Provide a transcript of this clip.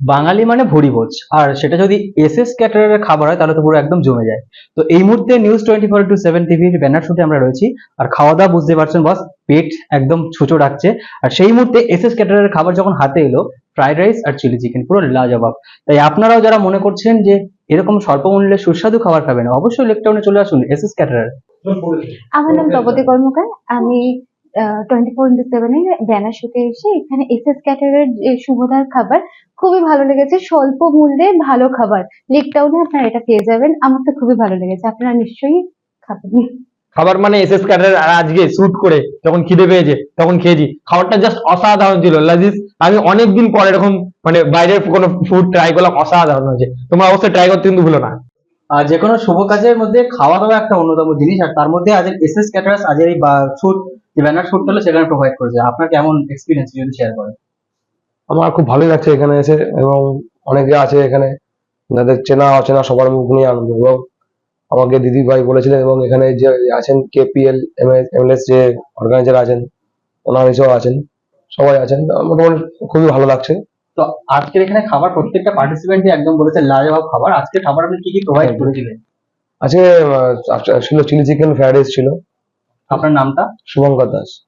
বাঙালি মানে ভুরি ভোজ। আর সেটা যদি এস এস ক্যাটারের খাবার হয়, তাহলে তো পুরো একদম জমে যায়। তো এই মুহূর্তে news twenty four to seven টিভির ব্যানার শুটে আমরা রয়েছি। আর খাওয়া দাওয়া বুঝতে পারছেন বস পেট একদম ছুঁচো ডাকছে। আর সেই মুহূর্তে এস এস ক্যাটারের খাবার যখন হাতে এলো ফ্রাইড রাইস আর চিলি চিকেন পুরো লাজবাব তাই আপনারাও যারা মনে করছেন যে এরকম স্বল্প মূল্যে সুস্বাদু খাবার খাবেন, অবশ্যই লেকটাউনে চলে আসুন এস এস ক্যাটারার আমার নাম তপতি কর্মকার। আমি টোয়েন্টি ফোর ইন্টু সেভেনের ব্যানার শুটে এসে এখানে এস এস ক্যাটারের যে খাবার খুবই ভালো লেগেছে। স্বল্প মূল্যে ভালো খাবার। লেক টাউনে আপনারা এটা পেয়ে যাবেন। আমার তো খুবই ভালো লেগেছে। আপনারা নিশ্চয়ই খাবেন। খাবার মানে এসএস ক্যাটার আর আজকে শুট করে যখন খিদে পেয়েছে তখন খেয়েছি। খাবারটা জাস্ট অসাধারণ ছিল। লাজিস আমি অনেকদিন পরে এরকম মানে বাইরের কোনো ফুড ট্রাই করলাম অসাধারণ হয়েছে। তোমরা অবশ্যই ট্রাই করতে কিন্তু ভুলো না। আর যে কোনো শুভ কাজের মধ্যে খাওয়া দাওয়া একটা অন্যতম জিনিস। আর তার মধ্যে আজ এস এস ক্যাটারার্স আজের এই শুট যে ব্যানার শুট হলো সেখানে প্রোভাইড করেছে আপনার কেমন এক্সপিরিয়েন্স যদি শেয়ার করেন? আমার খুব ভালোই লাগছে এখানে এসে এবং অনেকে আছে এখানে যাদের চেনা অচেনা সবার মুখ নিয়ে আনন্দ। এবং আমাকে দিদি ভাই বলেছিলেন এবং এখানে যে আছেন কেপিএল এমএলএস যে অর্গানাইজার আছেন ওনার হিসেবে আছেন সবাই আছেন। মোটামুটি খুবই ভালো লাগছে। তো আজকের এখানে খাবার প্রত্যেকটা পার্টিসিপেন্টই একদম বলেছে লাজবাব খাবার। আজকে খাবার আপনি কি কি প্রোভাইড করেছিলেন আজকে ছিল চিলি চিকেন ফ্রাইড রাইস ছিল। আপনার নামটা? শুভঙ্কর দাস।